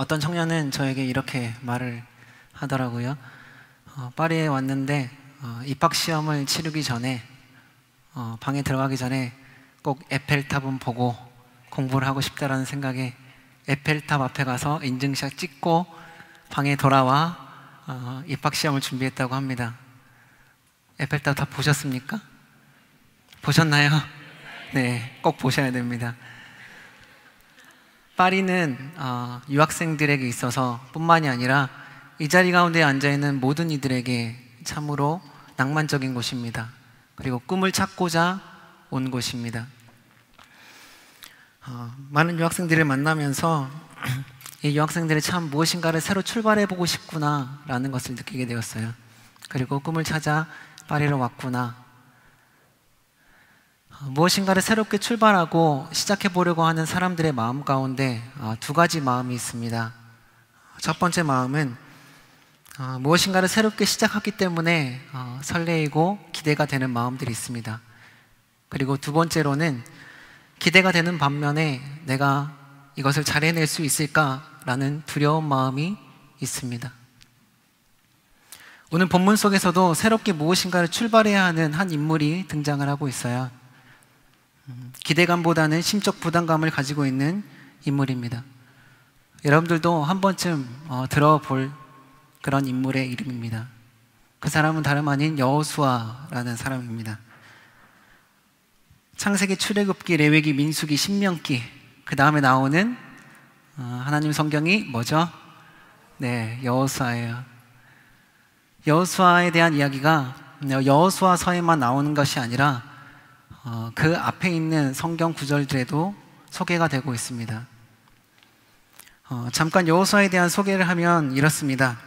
어떤 청년은 저에게 이렇게 말을 하더라고요. 어, 파리에 왔는데 어, 입학 시험을 치르기 전에 어, 방에 들어가기 전에 꼭 에펠탑은 보고 공부를 하고 싶다라는 생각에 에펠탑 앞에 가서 인증샷 찍고 방에 돌아와 어, 입학 시험을 준비했다고 합니다. 에펠탑 다 보셨습니까? 보셨나요? 네, 꼭 보셔야 됩니다. 파리는 어, 유학생들에게 있어서 뿐만이 아니라 이 자리 가운데 앉아 있는 모든 이들에게 참으로 낭만적인 곳입니다. 그리고 꿈을 찾고자 온 곳입니다. 어, 많은 유학생들을 만나면서 이 유학생들이 참 무엇인가를 새로 출발해 보고 싶구나라는 것을 느끼게 되었어요. 그리고 꿈을 찾아 파리로 왔구나. 어, 무엇인가를 새롭게 출발하고 시작해 보려고 하는 사람들의 마음 가운데 어, 두 가지 마음이 있습니다. 첫 번째 마음은 어, 무엇인가를 새롭게 시작하기 때문에 설레이고 기대가 되는 마음들이 있습니다. 그리고 두 번째로는 기대가 되는 반면에 내가 이것을 잘 해낼 수 있을까라는 두려운 마음이 있습니다. 오늘 본문 속에서도 새롭게 무엇인가를 출발해야 하는 한 인물이 등장을 하고 있어요. 음, 기대감보다는 심적 부담감을 가지고 있는 인물입니다. 여러분들도 한 번쯤 어, 들어볼 그런 인물의 이름입니다. 그 사람은 다름 아닌 여호수아라는 사람입니다. 창세기, 출애굽기, 레위기, 민수기, 신명기 그 다음에 나오는 어, 하나님 성경이 뭐죠? 네, 여호수아예요. 여호수아에 대한 이야기가 여호수아서에만 나오는 것이 아니라 어, 그 앞에 있는 성경 구절들에도 소개가 되고 있습니다. 어, 잠깐 여호수아에 대한 소개를 하면 이렇습니다.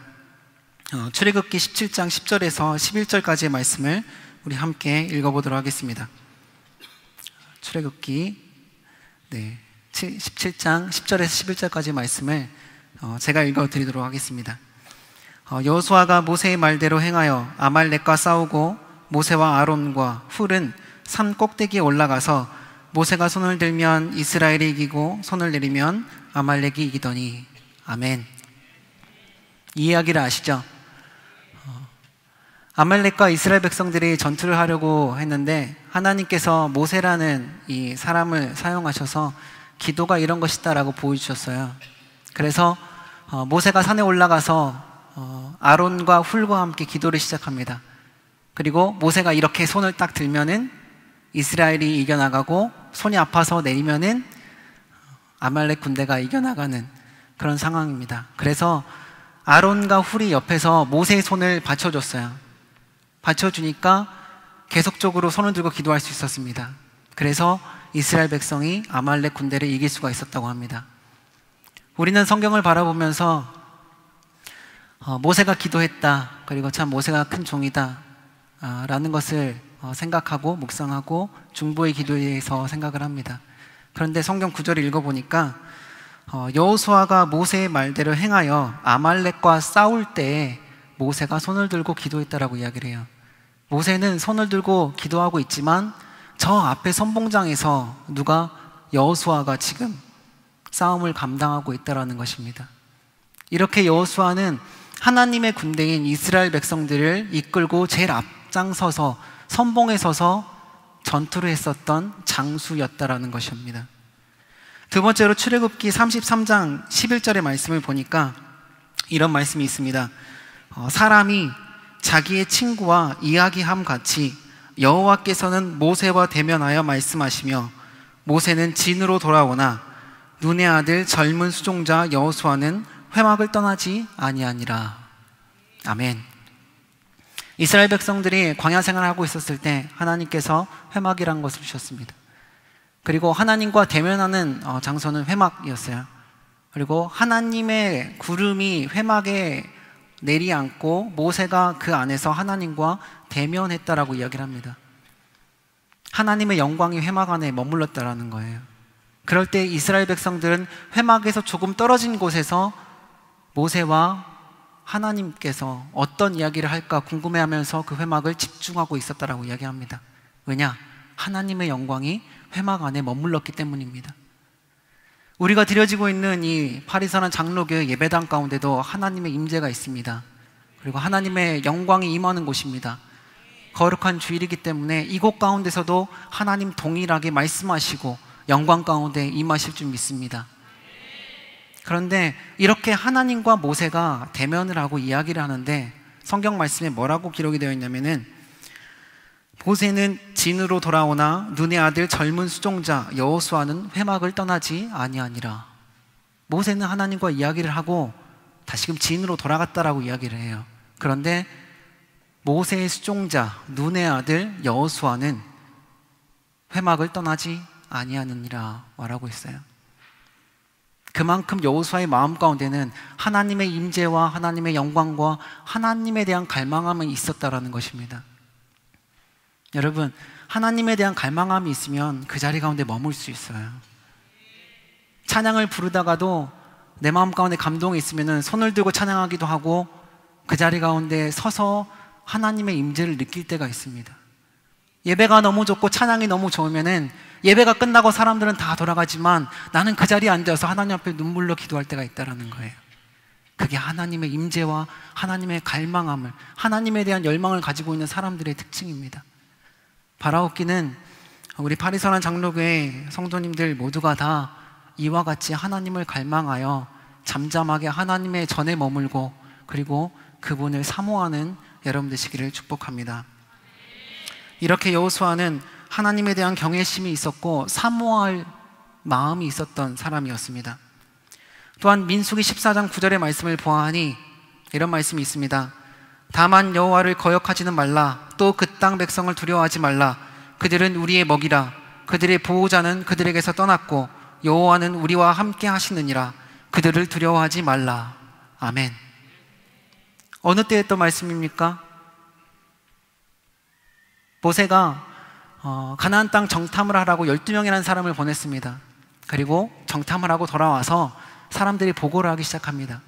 어, 출애굽기 17장 10절에서 11절까지의 말씀을 우리 함께 읽어보도록 하겠습니다. 출애굽기 네, 17장 10절에서 11절까지 말씀을 어, 제가 읽어드리도록 하겠습니다. 어, 여호수아가 모세의 말대로 행하여 아말렉과 싸우고 모세와 아론과 훌은 산 꼭대기에 올라가서 모세가 손을 들면 이스라엘이 이기고 손을 내리면 아말렉이 이기더니 아멘. 이 이야기를 아시죠? 아말렉과 이스라엘 백성들이 전투를 하려고 했는데 하나님께서 모세라는 이 사람을 사용하셔서 기도가 이런 것이다라고 보여주셨어요. 그래서 어, 모세가 산에 올라가서 어, 아론과 훌과 함께 기도를 시작합니다. 그리고 모세가 이렇게 손을 딱 들면은 이스라엘이 이겨나가고 손이 아파서 내리면은 아말렉 군대가 이겨나가는 그런 상황입니다. 그래서 아론과 훌이 옆에서 모세의 손을 받쳐줬어요. 받쳐주니까 계속적으로 손을 들고 기도할 수 있었습니다. 그래서 이스라엘 백성이 아말렉 군대를 이길 수가 있었다고 합니다. 우리는 성경을 바라보면서 어, 모세가 기도했다. 그리고 참 모세가 큰 종이다. 아, 라는 것을 어, 생각하고 묵상하고 중보의 기도에 대해서 생각을 합니다. 그런데 성경 구절을 읽어보니까 어, 여호수아가 모세의 말대로 행하여 아말렉과 싸울 때 모세가 손을 들고 기도했다라고 이야기를 해요. 모세는 손을 들고 기도하고 있지만 저 앞에 선봉장에서 누가 여호수아가 지금 싸움을 감당하고 있다라는 것입니다. 이렇게 여호수아는 하나님의 군대인 이스라엘 백성들을 이끌고 제일 앞장서서 선봉에 서서 전투를 했었던 장수였다라는 것입니다. 두 번째로 출애굽기 33장 11절의 말씀을 보니까 이런 말씀이 있습니다. 어, 사람이 자기의 친구와 이야기함 같이 여호와께서는 모세와 대면하여 말씀하시며 모세는 진으로 돌아오나 눈의 아들 젊은 수종자 여호수아는 회막을 떠나지 아니하니라. 아멘. 이스라엘 백성들이 광야 생활을 하고 있었을 때 하나님께서 회막이란 것을 주셨습니다. 그리고 하나님과 대면하는 어, 장소는 회막이었어요. 그리고 하나님의 구름이 회막에 내리앉고 모세가 그 안에서 하나님과 대면했다라고 이야기를 합니다. 하나님의 영광이 회막 안에 머물렀다라는 거예요. 그럴 때 이스라엘 백성들은 회막에서 조금 떨어진 곳에서 모세와 하나님께서 어떤 이야기를 할까 궁금해하면서 그 회막을 집중하고 있었다라고 이야기합니다. 왜냐? 하나님의 영광이 회막 안에 머물렀기 때문입니다. 우리가 드려지고 있는 이 파리사란 장로교회 예배당 가운데도 하나님의 임재가 있습니다. 그리고 하나님의 영광이 임하는 곳입니다. 거룩한 주일이기 때문에 이곳 가운데서도 하나님 동일하게 말씀하시고 영광 가운데 임하실 줄 믿습니다. 그런데 이렇게 하나님과 모세가 대면을 하고 이야기를 하는데 성경 말씀에 뭐라고 기록이 되어 있냐면은 모세는 진으로 돌아오나 눈의 아들 젊은 수종자 여호수아는 회막을 떠나지 아니하니라. 모세는 하나님과 이야기를 하고 다시금 진으로 돌아갔다라고 이야기를 해요. 그런데 모세의 수종자 눈의 아들 여호수아는 회막을 떠나지 아니하느니라 말하고 있어요. 그만큼 여호수아의 마음 가운데는 하나님의 임재와 하나님의 영광과 하나님에 대한 갈망함이 있었다라는 것입니다. 여러분, 하나님에 대한 갈망함이 있으면 그 자리 가운데 머물 수 있어요. 찬양을 부르다가도 내 마음 가운데 감동이 있으면 손을 들고 찬양하기도 하고 그 자리 가운데 서서 하나님의 임재를 느낄 때가 있습니다. 예배가 너무 좋고 찬양이 너무 좋으면은 예배가 끝나고 사람들은 다 돌아가지만 나는 그 자리에 앉아서 하나님 앞에 눈물로 기도할 때가 있다라는 거예요. 그게 하나님의 임재와 하나님의 갈망함을 하나님에 대한 열망을 가지고 있는 사람들의 특징입니다. 바라옵기는 우리 파리선한 장로교회 성도님들 모두가 다 이와 같이 하나님을 갈망하여 잠잠하게 하나님의 전에 머물고 그리고 그분을 사모하는 여러분 되시기를 축복합니다. 이렇게 여호수아는 하나님에 대한 경외심이 있었고 사모할 마음이 있었던 사람이었습니다. 또한 민수기 14장 9절의 말씀을 보아하니 이런 말씀이 있습니다. 다만 여호와를 거역하지는 말라 또 그 땅 백성을 두려워하지 말라 그들은 우리의 먹이라 그들의 보호자는 그들에게서 떠났고 여호와는 우리와 함께 하시느니라 그들을 두려워하지 말라 아멘 어느 때 했던 말씀입니까? 모세가 어, 가나안 땅 정탐을 하라고 12명이라는 사람을 보냈습니다. 그리고 정탐을 하고 돌아와서 사람들이 보고를 하기 시작합니다.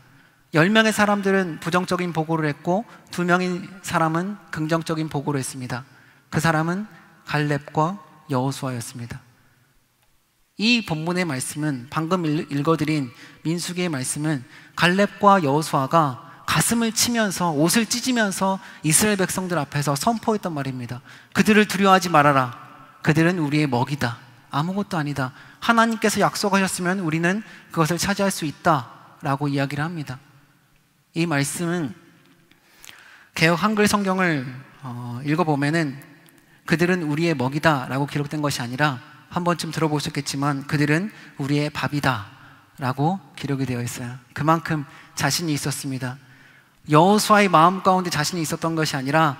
10명의 사람들은 부정적인 보고를 했고 2명의 사람은 긍정적인 보고를 했습니다. 그 사람은 갈렙과 여호수아였습니다. 이 본문의 말씀은 방금 읽어드린 민수기의 말씀은 갈렙과 여호수아가 가슴을 치면서 옷을 찢으면서 이스라엘 백성들 앞에서 선포했단 말입니다. 그들을 두려워하지 말아라. 그들은 우리의 먹이다. 아무것도 아니다. 하나님께서 약속하셨으면 우리는 그것을 차지할 수 있다. 라고 이야기를 합니다. 이 말씀은 개혁 한글 성경을 어, 읽어보면은 그들은 우리의 먹이다. 라고 기록된 것이 아니라 한 번쯤 들어보셨겠지만 그들은 우리의 밥이다. 라고 기록이 되어 있어요. 그만큼 자신이 있었습니다. 여호수아의 마음 가운데 자신이 있었던 것이 아니라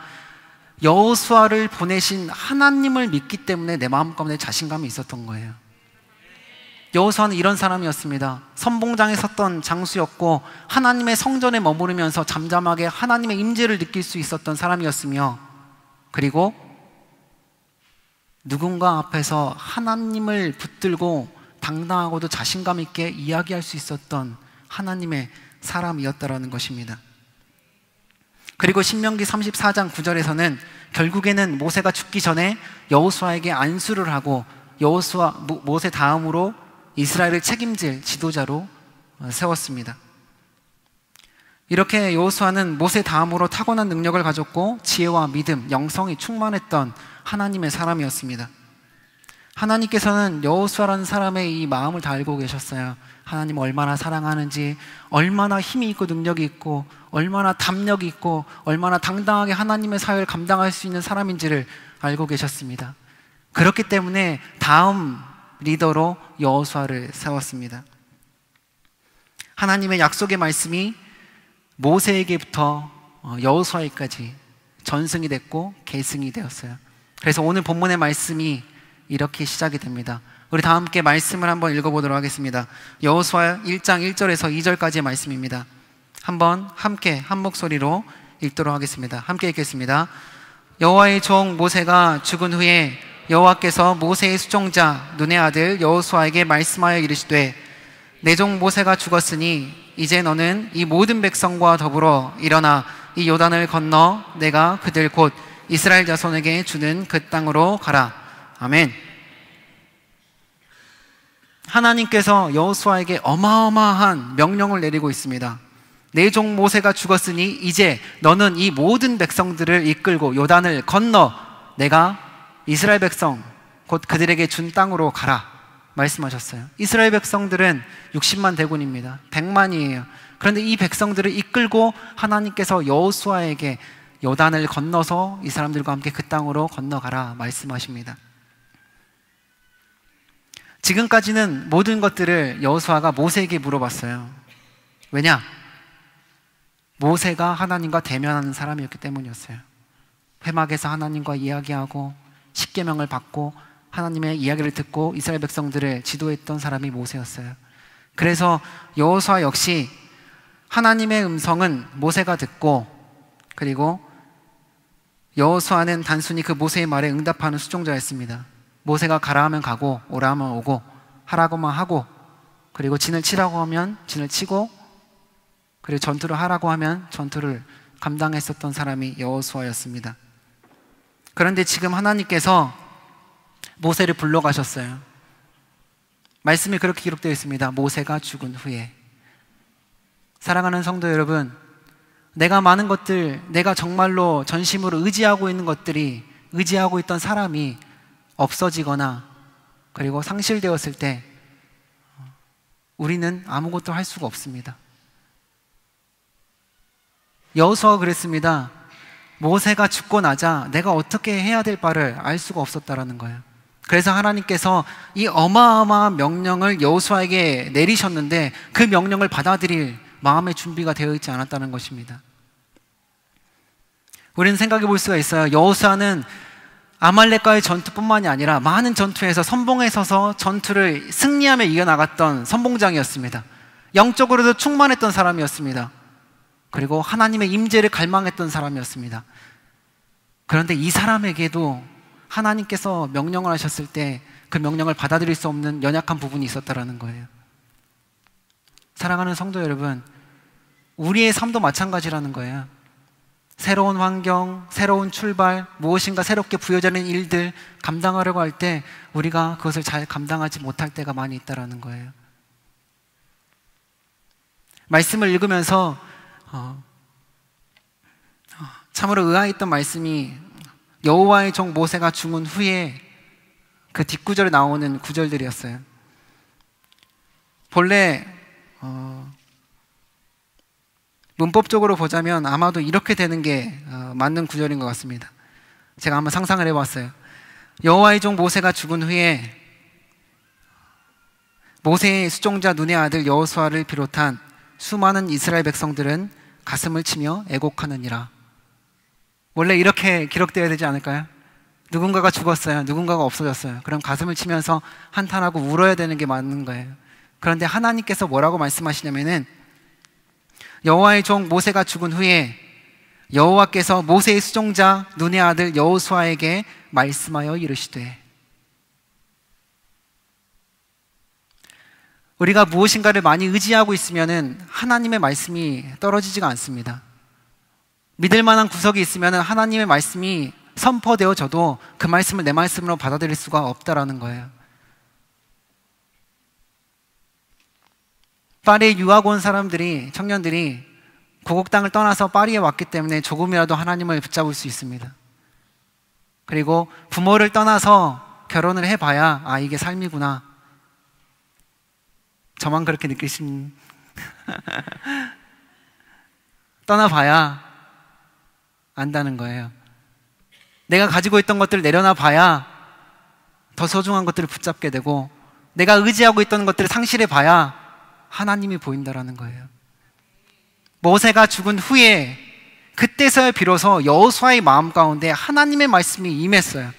여호수아를 보내신 하나님을 믿기 때문에 내 마음 가운데 자신감이 있었던 거예요. 여호수아는 이런 사람이었습니다. 선봉장에 섰던 장수였고 하나님의 성전에 머무르면서 잠잠하게 하나님의 임재를 느낄 수 있었던 사람이었으며 그리고 누군가 앞에서 하나님을 붙들고 당당하고도 자신감 있게 이야기할 수 있었던 하나님의 사람이었다라는 것입니다. 그리고 신명기 34장 9절에서는 결국에는 모세가 죽기 전에 여호수아에게 안수를 하고 여호수아 모세 다음으로 이스라엘을 책임질 지도자로 어, 세웠습니다. 이렇게 여호수아는 모세 다음으로 타고난 능력을 가졌고 지혜와 믿음, 영성이 충만했던 하나님의 사람이었습니다. 하나님께서는 여호수아라는 사람의 이 마음을 다 알고 계셨어요. 하나님 얼마나 사랑하는지, 얼마나 힘이 있고 능력이 있고, 얼마나 담력이 있고, 얼마나 당당하게 하나님의 사회를 감당할 수 있는 사람인지를 알고 계셨습니다. 그렇기 때문에 다음 리더로 여호수아를 세웠습니다. 하나님의 약속의 말씀이 모세에게부터 어, 여호수아에까지 전승이 됐고 계승이 되었어요. 그래서 오늘 본문의 말씀이 이렇게 시작이 됩니다. 우리 다 함께 말씀을 한번 읽어보도록 하겠습니다. 여호수아 1장 1절에서 2절까지의 말씀입니다. 한번 함께 한 목소리로 읽도록 하겠습니다. 함께 읽겠습니다. 여호와의 종 모세가 죽은 후에 여호와께서 모세의 수종자 눈의 아들 여호수아에게 말씀하여 이르시되 내 종 모세가 죽었으니 이제 너는 이 모든 백성과 더불어 일어나 이 요단을 건너 내가 그들 곧 이스라엘 자손에게 주는 그 땅으로 가라. 아멘. 하나님께서 여호수아에게 어마어마한 명령을 내리고 있습니다. 내 종 모세가 죽었으니 이제 너는 이 모든 백성들을 이끌고 요단을 건너 내가 이스라엘 백성 곧 그들에게 준 땅으로 가라 말씀하셨어요. 이스라엘 백성들은 60만 대군입니다. 100만이에요. 그런데 이 백성들을 이끌고 하나님께서 여호수아에게 요단을 건너서 이 사람들과 함께 그 땅으로 건너가라 말씀하십니다. 지금까지는 모든 것들을 여호수아가 모세에게 물어봤어요. 왜냐? 모세가 하나님과 대면하는 사람이었기 때문이었어요. 회막에서 하나님과 이야기하고 십계명을 받고 하나님의 이야기를 듣고 이스라엘 백성들을 지도했던 사람이 모세였어요. 그래서 여호수아 역시 하나님의 음성은 모세가 듣고 그리고 여호수아는 단순히 그 모세의 말에 응답하는 수종자였습니다. 모세가 가라 하면 가고 오라 하면 오고 하라고만 하고 그리고 진을 치라고 하면 진을 치고 그리고 전투를 하라고 하면 전투를 감당했었던 사람이 여호수아였습니다. 그런데 지금 하나님께서 모세를 불러가셨어요. 말씀이 그렇게 기록되어 있습니다. 모세가 죽은 후에. 사랑하는 성도 여러분, 내가 많은 것들, 내가 정말로 전심으로 의지하고 있는 것들이, 의지하고 있던 사람이 없어지거나 그리고 상실되었을 때 우리는 아무것도 할 수가 없습니다. 여호수아가 그랬습니다. 모세가 죽고 나자 내가 어떻게 해야 될 바를 알 수가 없었다라는 거예요. 그래서 하나님께서 이 어마어마한 명령을 여호수아에게 내리셨는데 그 명령을 받아들일 마음의 준비가 되어 있지 않았다는 것입니다. 우리는 생각해 볼 수가 있어요. 여호수아는 아말렉과의 전투뿐만이 아니라 많은 전투에서 선봉에 서서 전투를 승리하며 이겨나갔던 선봉장이었습니다. 영적으로도 충만했던 사람이었습니다. 그리고 하나님의 임재를 갈망했던 사람이었습니다. 그런데 이 사람에게도 하나님께서 명령을 하셨을 때 그 명령을 받아들일 수 없는 연약한 부분이 있었다라는 거예요. 사랑하는 성도 여러분, 우리의 삶도 마찬가지라는 거예요. 새로운 환경, 새로운 출발, 무엇인가 새롭게 부여자는 일들 감당하려고 할 때 우리가 그것을 잘 감당하지 못할 때가 많이 있다라는 거예요. 말씀을 읽으면서 어, 어 참으로 의아했던 말씀이 여호와의 종 모세가 죽은 후에 그 뒷구절에 나오는 구절들이었어요. 본래 어, 문법적으로 보자면 아마도 이렇게 되는 게 어, 맞는 구절인 것 같습니다. 제가 한번 상상을 해봤어요. 여호와의 종 모세가 죽은 후에 모세의 수종자 눈의 아들 여호수아를 비롯한 수많은 이스라엘 백성들은 가슴을 치며 애곡하느니라. 원래 이렇게 기록되어야 되지 않을까요? 누군가가 죽었어요. 누군가가 없어졌어요. 그럼 가슴을 치면서 한탄하고 울어야 되는 게 맞는 거예요. 그런데 하나님께서 뭐라고 말씀하시냐면은 여호와의 종 모세가 죽은 후에 여호와께서 모세의 수종자 눈의 아들 여호수아에게 말씀하여 이르시되 우리가 무엇인가를 많이 의지하고 있으면은 하나님의 말씀이 떨어지지가 않습니다. 믿을 만한 구석이 있으면 하나님의 말씀이 선포되어져도 그 말씀을 내 말씀으로 받아들일 수가 없다라는 거예요. 파리에 유학 온 사람들이, 청년들이 고국 땅을 떠나서 파리에 왔기 때문에 조금이라도 하나님을 붙잡을 수 있습니다. 그리고 부모를 떠나서 결혼을 해봐야, 아, 이게 삶이구나. 저만 그렇게 느끼신, 떠나봐야 안다는 거예요. 내가 가지고 있던 것들을 내려놔 봐야 더 소중한 것들을 붙잡게 되고, 내가 의지하고 있던 것들을 상실해 봐야 하나님이 보인다라는 거예요. 모세가 죽은 후에 그때서야 비로소 여호수아의 마음 가운데 하나님의 말씀이 임했어요.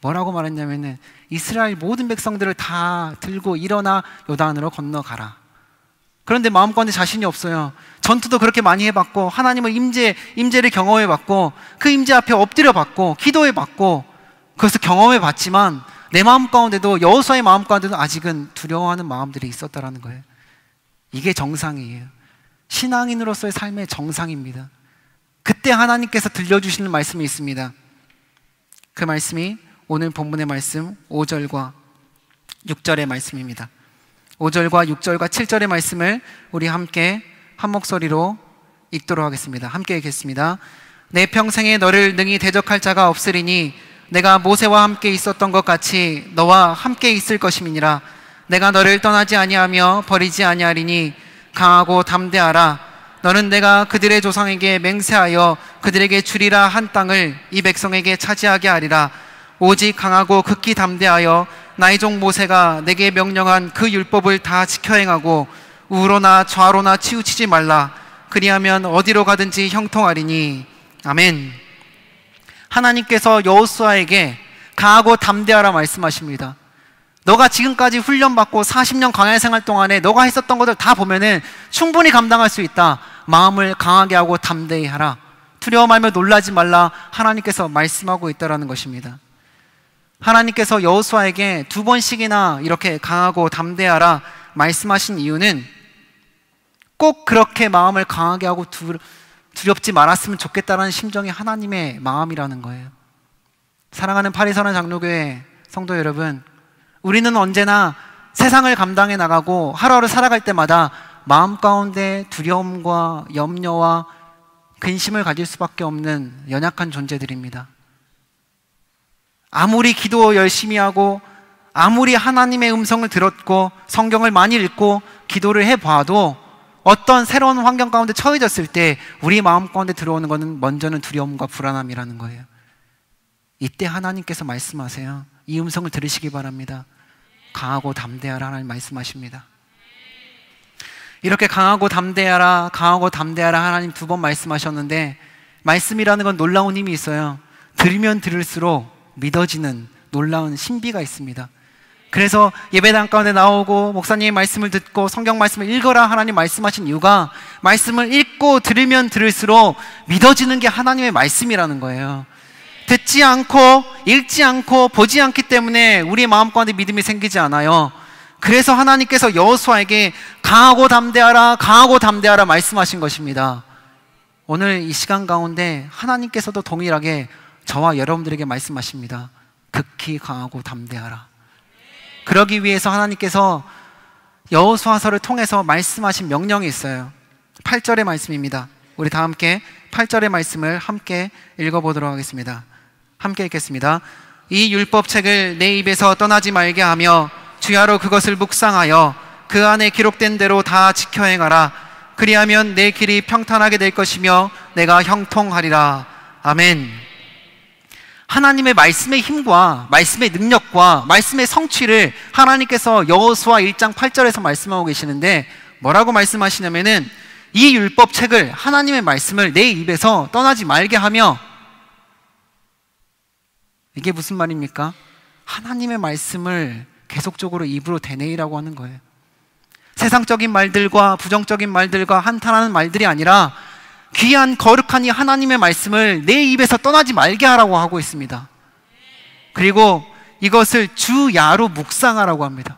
뭐라고 말했냐면은 이스라엘 모든 백성들을 다 들고 일어나 요단으로 건너가라. 그런데 마음 가운데 자신이 없어요. 전투도 그렇게 많이 해봤고 하나님의 임재 임재를 경험해봤고 그 임재 앞에 엎드려봤고 기도해봤고 그것을 경험해봤지만 내 마음 가운데도 여호수아의 마음 가운데도 아직은 두려워하는 마음들이 있었다라는 거예요. 이게 정상이에요. 신앙인으로서의 삶의 정상입니다. 그때 하나님께서 들려주시는 말씀이 있습니다. 그 말씀이 오늘 본문의 말씀 5절과 6절의 말씀입니다. 5절과 6절과 7절의 말씀을 우리 함께 한 목소리로 읽도록 하겠습니다. 함께 읽겠습니다. 내 평생에 너를 능히 대적할 자가 없으리니 내가 모세와 함께 있었던 것 같이 너와 함께 있을 것임이니라. 내가 너를 떠나지 아니하며 버리지 아니하리니 강하고 담대하라. 너는 내가 그들의 조상에게 맹세하여 그들에게 주리라 한 땅을 이 백성에게 차지하게 하리라. 오직 강하고 극히 담대하여 나의 종 모세가 내게 명령한 그 율법을 다 지켜 행하고 우로나 좌로나 치우치지 말라. 그리하면 어디로 가든지 형통하리니. 아멘. 하나님께서 여호수아에게 강하고 담대하라 말씀하십니다. 너가 지금까지 훈련받고 40년 광야 생활 동안에 너가 했었던 것들 다 보면은 충분히 감당할 수 있다. 마음을 강하게 하고 담대히 하라. 두려워 말며 놀라지 말라. 하나님께서 말씀하고 있다라는 것입니다. 하나님께서 여호수아에게 두 번씩이나 이렇게 강하고 담대하라 말씀하신 이유는 꼭 그렇게 마음을 강하게 하고 두 렵지 말았으면 좋겠다라는 심정이 하나님의 마음이라는 거예요. 사랑하는 파리선한 장로교회 성도 여러분, 우리는 언제나 세상을 감당해 나가고 하루하루 살아갈 때마다 마음 가운데 두려움과 염려와 근심을 가질 수밖에 없는 연약한 존재들입니다. 아무리 기도 열심히 하고 아무리 하나님의 음성을 들었고 성경을 많이 읽고 기도를 해 봐도 어떤 새로운 환경 가운데 처해졌을 때 우리 마음 가운데 들어오는 것은 먼저는 두려움과 불안함이라는 거예요. 이때 하나님께서 말씀하세요. 이 음성을 들으시기 바랍니다. 강하고 담대하라 하나님 말씀하십니다. 이렇게 강하고 담대하라, 강하고 담대하라 하나님 두 번 말씀하셨는데 말씀이라는 건 놀라운 힘이 있어요. 들으면 들을수록 믿어지는 놀라운 신비가 있습니다. 그래서 예배당 가운데 나오고 목사님 말씀을 듣고 성경 말씀을 읽어라 하나님 말씀하신 이유가 말씀을 읽고 들으면 들을수록 믿어지는 게 하나님의 말씀이라는 거예요. 듣지 않고 읽지 않고 보지 않기 때문에 우리 마음 가운데 믿음이 생기지 않아요. 그래서 하나님께서 여호수아에게 강하고 담대하라 강하고 담대하라 말씀하신 것입니다. 오늘 이 시간 가운데 하나님께서도 동일하게 저와 여러분들에게 말씀하십니다. 극히 강하고 담대하라. 그러기 위해서 하나님께서 여호수아서를 통해서 말씀하신 명령이 있어요. 8절의 말씀입니다. 우리 다 함께 8절의 말씀을 함께 읽어보도록 하겠습니다. 함께 읽겠습니다. 이 율법책을 내 입에서 떠나지 말게 하며 주야로 그것을 묵상하여 그 안에 기록된 대로 다 지켜 행하라. 그리하면 내 길이 평탄하게 될 것이며 내가 형통하리라. 아멘. 하나님의 말씀의 힘과 말씀의 능력과 말씀의 성취를 하나님께서 여호수아 1장 8절에서 말씀하고 계시는데 뭐라고 말씀하시냐면은 이 율법 책을 하나님의 말씀을 내 입에서 떠나지 말게 하며 이게 무슨 말입니까? 하나님의 말씀을 계속적으로 입으로 대내이라고 하는 거예요. 세상적인 말들과 부정적인 말들과 한탄하는 말들이 아니라 귀한 거룩한 이 하나님의 말씀을 내 입에서 떠나지 말게 하라고 하고 있습니다. 그리고 이것을 주야로 묵상하라고 합니다.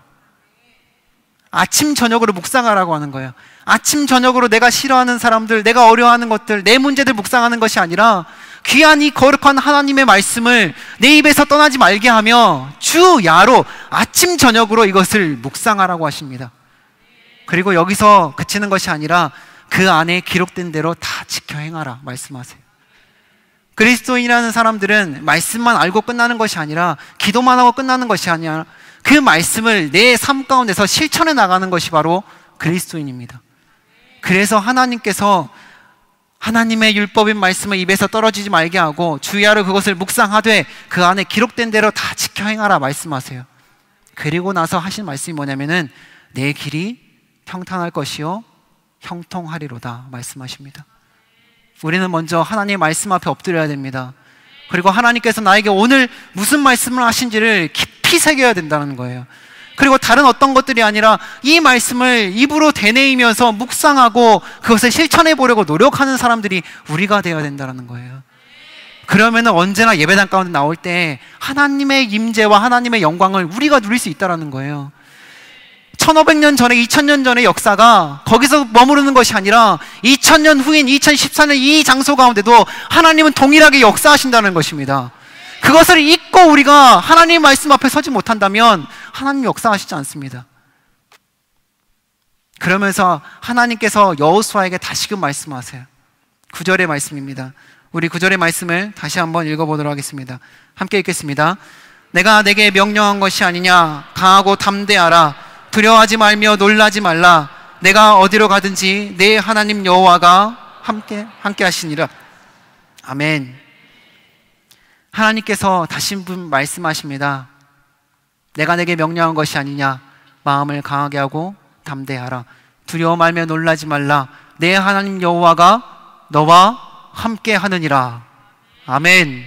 아침 저녁으로 묵상하라고 하는 거예요. 아침 저녁으로 내가 싫어하는 사람들, 내가 어려워하는 것들, 내 문제들 묵상하는 것이 아니라 귀한 이 거룩한 하나님의 말씀을 내 입에서 떠나지 말게 하며 주야로 아침 저녁으로 이것을 묵상하라고 하십니다. 그리고 여기서 그치는 것이 아니라 그 안에 기록된 대로 다 지켜 행하라 말씀하세요. 그리스도인이라는 사람들은 말씀만 알고 끝나는 것이 아니라 기도만 하고 끝나는 것이 아니라 그 말씀을 내 삶 가운데서 실천해 나가는 것이 바로 그리스도인입니다. 그래서 하나님께서 하나님의 율법인 말씀을 입에서 떨어지지 말게 하고 주야로 그것을 묵상하되 그 안에 기록된 대로 다 지켜 행하라 말씀하세요. 그리고 나서 하신 말씀이 뭐냐면은 내 길이 평탄할 것이요 형통하리로다 말씀하십니다. 우리는 먼저 하나님의 말씀 앞에 엎드려야 됩니다. 그리고 하나님께서 나에게 오늘 무슨 말씀을 하신지를 깊이 새겨야 된다는 거예요. 그리고 다른 어떤 것들이 아니라 이 말씀을 입으로 되뇌이면서 묵상하고 그것을 실천해 보려고 노력하는 사람들이 우리가 되어야 된다는 거예요. 그러면 언제나 예배당 가운데 나올 때 하나님의 임재와 하나님의 영광을 우리가 누릴 수 있다는 거예요. 1500년 전에 2000년 전의 역사가 거기서 머무르는 것이 아니라 2000년 후인 2014년 이 장소 가운데도 하나님은 동일하게 역사하신다는 것입니다. 그것을 잊고 우리가 하나님 말씀 앞에 서지 못한다면 하나님 역사하시지 않습니다. 그러면서 하나님께서 여호수아에게 다시금 말씀하세요. 구절의 말씀입니다. 우리 구절의 말씀을 다시 한번 읽어보도록 하겠습니다. 함께 읽겠습니다. 내가 내게 명령한 것이 아니냐 강하고 담대하라 두려워하지 말며 놀라지 말라 내가 어디로 가든지 내 하나님 여호와가 함께 함께 하시니라. 아멘. 하나님께서 다시 한번 말씀하십니다. 내가 내게 명령한 것이 아니냐 마음을 강하게 하고 담대하라. 두려워 말며 놀라지 말라. 내 하나님 여호와가 너와 함께 하느니라. 아멘.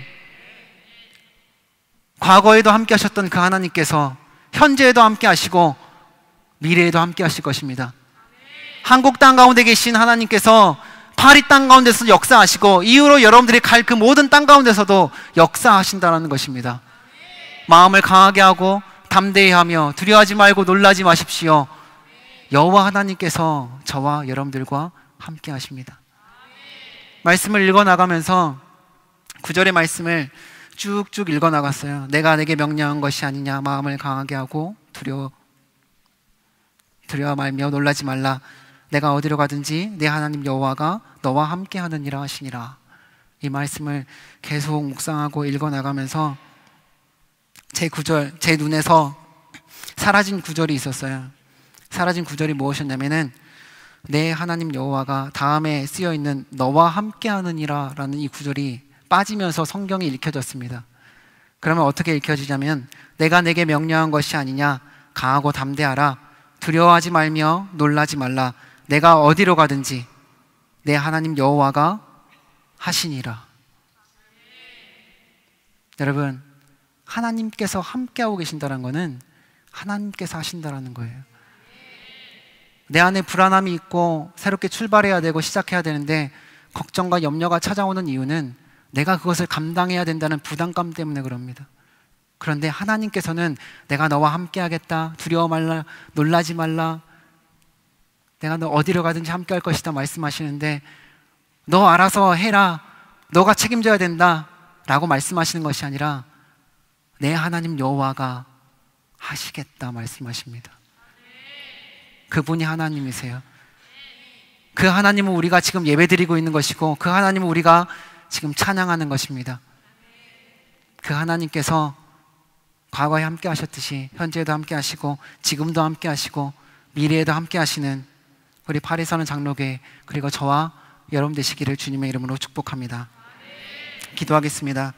과거에도 함께 하셨던 그 하나님께서 현재에도 함께 하시고 미래에도 함께 하실 것입니다. 한국 땅 가운데 계신 하나님께서 파리 땅 가운데서 역사하시고 이후로 여러분들이 갈 그 모든 땅 가운데서도 역사하신다는 것입니다. 마음을 강하게 하고 담대히 하며 두려워하지 말고 놀라지 마십시오. 여호와 하나님께서 저와 여러분들과 함께 하십니다. 말씀을 읽어 나가면서 구절의 말씀을 쭉쭉 읽어 나갔어요. 내가 내게 명령한 것이 아니냐 마음을 강하게 하고 두려워 두려워 말며 놀라지 말라. 내가 어디로 가든지 내 하나님 여호와가 너와 함께 하느니라 하시니라. 이 말씀을 계속 묵상하고 읽어 나가면서 제 구절 제 눈에서 사라진 구절이 있었어요. 사라진 구절이 무엇이었냐면은 내 하나님 여호와가 다음에 쓰여 있는 너와 함께 하느니라라는 이 구절이 빠지면서 성경이 읽혀졌습니다. 그러면 어떻게 읽혀지냐면 내가 내게 명령한 것이 아니냐 강하고 담대하라 두려워하지 말며 놀라지 말라 내가 어디로 가든지 내 하나님 여호와가 하시니라. 여러분 하나님께서 함께하고 계신다는 것은 하나님께서 하신다라는 거예요. 내 안에 불안함이 있고 새롭게 출발해야 되고 시작해야 되는데 걱정과 염려가 찾아오는 이유는 내가 그것을 감당해야 된다는 부담감 때문에 그럽니다. 그런데 하나님께서는 내가 너와 함께 하겠다. 두려워 말라. 놀라지 말라. 내가 너 어디로 가든지 함께 할 것이다. 말씀하시는데 너 알아서 해라. 너가 책임져야 된다. 라고 말씀하시는 것이 아니라 내 하나님 여호와가 하시겠다 말씀하십니다. 그분이 하나님이세요. 그 하나님은 우리가 지금 예배드리고 있는 것이고 그 하나님은 우리가 지금 찬양하는 것입니다. 그 하나님께서 과거에 함께 하셨듯이 현재에도 함께 하시고 지금도 함께 하시고 미래에도 함께 하시는 우리 파리 사는 장로교 그리고 저와 여러분 되시기를 주님의 이름으로 축복합니다. 기도하겠습니다.